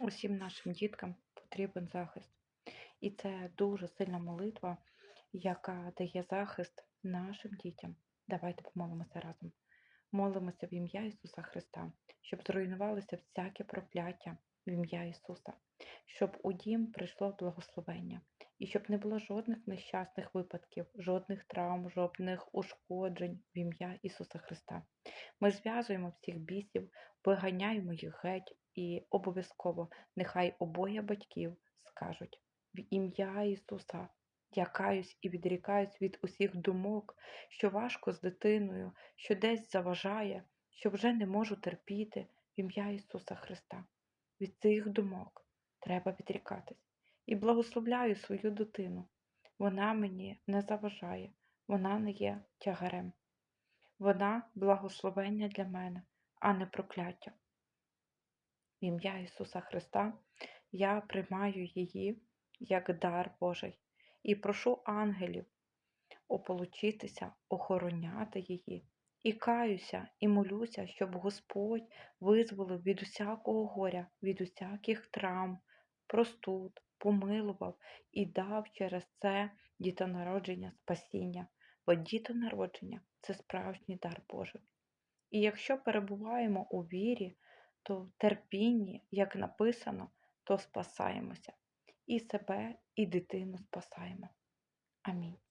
Усім нашим діткам потрібен захист. І це дуже сильна молитва, яка дає захист нашим дітям. Давайте помолимося разом. Молимося в ім'я Ісуса Христа, щоб зруйнувалося всяке прокляття в ім'я Ісуса, щоб у дім прийшло благословення, і щоб не було жодних нещасних випадків, жодних травм, жодних ушкоджень в ім'я Ісуса Христа. Ми зв'язуємо всіх бісів, виганяємо їх геть, і обов'язково нехай обоє батьків скажуть в ім'я Ісуса. Я каюсь і відрікаюсь від усіх думок, що важко з дитиною, що десь заважає, що вже не можу терпіти в ім'я Ісуса Христа. Від цих думок треба відрікатись. І благословляю свою дитину. Вона мені не заважає, вона не є тягарем. Вона благословення для мене, а не прокляття. В ім'я Ісуса Христа я приймаю її як дар Божий і прошу ангелів ополучитися, охороняти її. І каюся, і молюся, щоб Господь визволив від усякого горя, від усяких травм, простуд, помилував і дав через це дітонародження спасіння, бо дітонародження це справжній дар Божий. І якщо перебуваємо у вірі, то в терпінні, як написано, то спасаємося. І себе, і дитину спасаємо. Амінь.